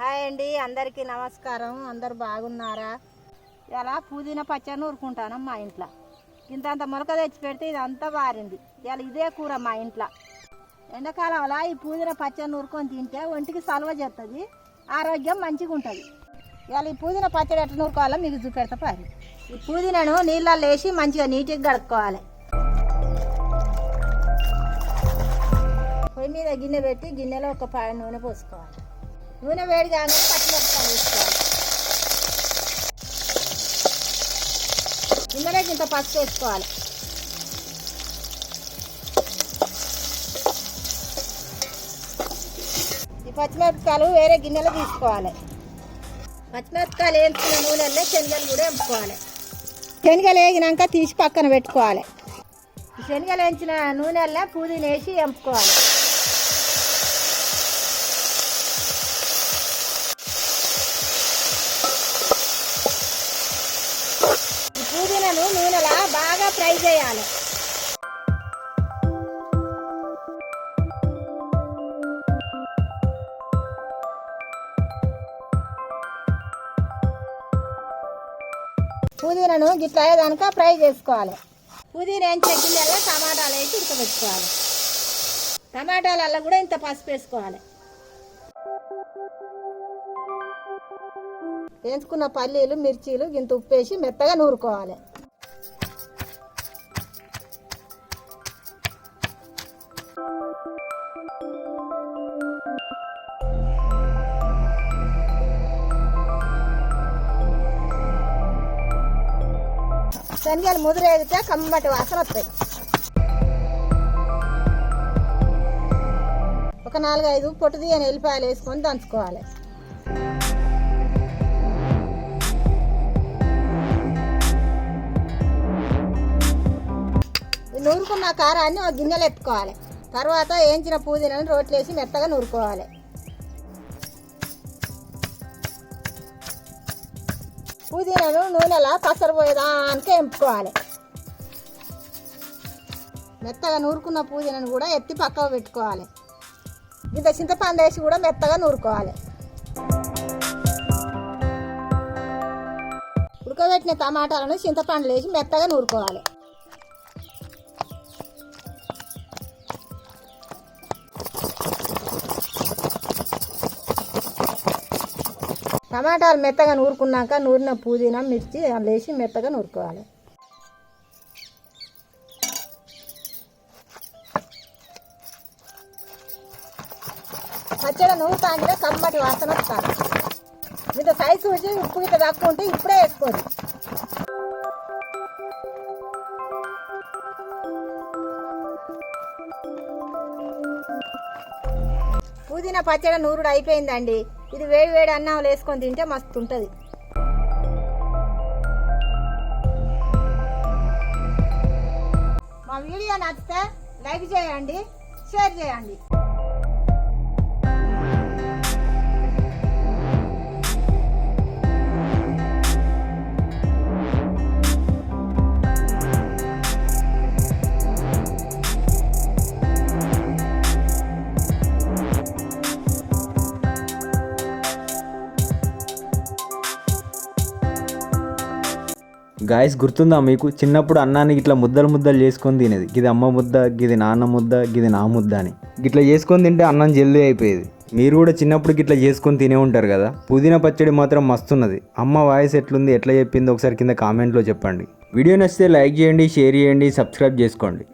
Hi అండి అందరికీ నమస్కారం. అందరు బాగున్నారా? ఇలా పుదీనా పచ్చడి ఊరుకుంటాను మా ఇంట్లో. ఇంత అంత మొలక తెచ్చి పెడితే ఇదంతా వారింది. ఇలా ఇదే కూర మా ఇంట్లో. ఎండాకాలంలో ఈ పుదీనా పచ్చడి నూరుకొని తింటే ఒంటికి సలవ చేస్తుంది ఆరోగ్యం మంచిగా ఉంటుంది ఇలా ఈ పుదీనా పచ్చడి ఎట్లా నూరుకోవాలో మీకు చూపెడతా పారి. ఈ పుదీనాను నీళ్ళల్లో వేసి మంచిగా నీట్గా కడుక్కోవాలి. పొయ్యి మీద గిన్నె పెట్టి గిన్నెలో ఒక పాయ నూనె పోసుకోవాలి. నూనె వేడి కానీ పచ్చిమిరపకాయలు వేసుకోవాలి. గిన్నెలోకి ఇంత పసుపు వేసుకోవాలి. ఈ పచ్చిమిరపకాయలు వేరే గిన్నెలో తీసుకోవాలి. పచ్చిమిరపకాయలు వేసుకున్న నూనెల్లో శనగలు కూడా వేపుకోవాలి శనగలు వేగినాక తీసి పక్కన పెట్టుకోవాలి. ఈ శనగలు వేయించిన నూనెల్లో పుదీనా వేసి వేపుకోవాలి పుదీనాను నూనెలా బాగా ఫ్రై చేయాలి. పుదీనాను గిట్లా అయ్యేదానిక ఫ్రై చేసుకోవాలి. పుదీనా వేయించిన గిన్నెలో టమాటాలు వేసి ఉడకబెట్టుకోవాలి. టమాటాలల్లో కూడా ఇంత పసుపు వేసుకోవాలి. వేయించుకున్న పల్లీలు మిర్చీలు ఇంత ఉప్పు వేసి మెత్తగా నూరుకోవాలి. శనగలు ముదిరేగితే కమ్మటి వాసన వస్తాయి. ఒక నాలుగైదు పొట్టుది అని ఎల్లిపాయలు వేసుకొని దంచుకోవాలి. నూరుకున్న కారాన్ని ఒక గిన్నెలు ఎత్తుకోవాలి. తర్వాత వేయించిన పుదీనాను రోట్లు వేసి మెత్తగా నూరుకోవాలి. పుదీనాను నూనెలా పసరపోయేదానికే ఎంపుకోవాలి. మెత్తగా నూరుకున్న పుదీనాను కూడా ఎత్తి పక్కకు పెట్టుకోవాలి. ఇంత చింతపండు వేసి కూడా మెత్తగా నూరుకోవాలి. ఉడకబెట్టిన టమాటాలను చింతపండులు వేసి మెత్తగా నూరుకోవాలి. టమాటాలు మెత్తగా నూరుకున్నాక నూరిన పుదీనా మిర్చి అందులో వేసి మెత్తగా నూరుకోవాలి. పచ్చడి నువ్వు తాగితే కమ్మటి వాసన వస్తాను ఇంత సైజు వచ్చి ఉప్పు గిట్ట తక్కువ ఉంటే ఇప్పుడే వేసుకోండి పుదీనా పచ్చడి నూరుడు అయిపోయిందండి. ఇది వేడి వేడి అన్నం వేసుకొని తింటే మస్తు ఉంటుంది. మా వీడియో నచ్చితే లైక్ చేయండి షేర్ చేయండి. గాయస్ గుర్తుందా మీకు? చిన్నప్పుడు అన్నానికి ఇట్లా ముద్దలు ముద్దలు చేసుకొని తినేది. గిది అమ్మ ముద్ద గిది నాన్న ముద్ద గిది నా ముద్ద అని. ఇట్లా చేసుకొని తింటే అన్నం జల్దీ అయిపోయేది. మీరు కూడా చిన్నప్పుడు ఇట్లా చేసుకొని తినే ఉంటారు కదా? పుదీనా పచ్చడి మాత్రం మస్తున్నది అమ్మ వాయిస్ ఎట్లుంది ఎట్లా చెప్పింది ఒకసారి కింద కామెంట్లో చెప్పండి. వీడియో నచ్చితే లైక్ చేయండి షేర్ చేయండి సబ్స్క్రైబ్ చేసుకోండి.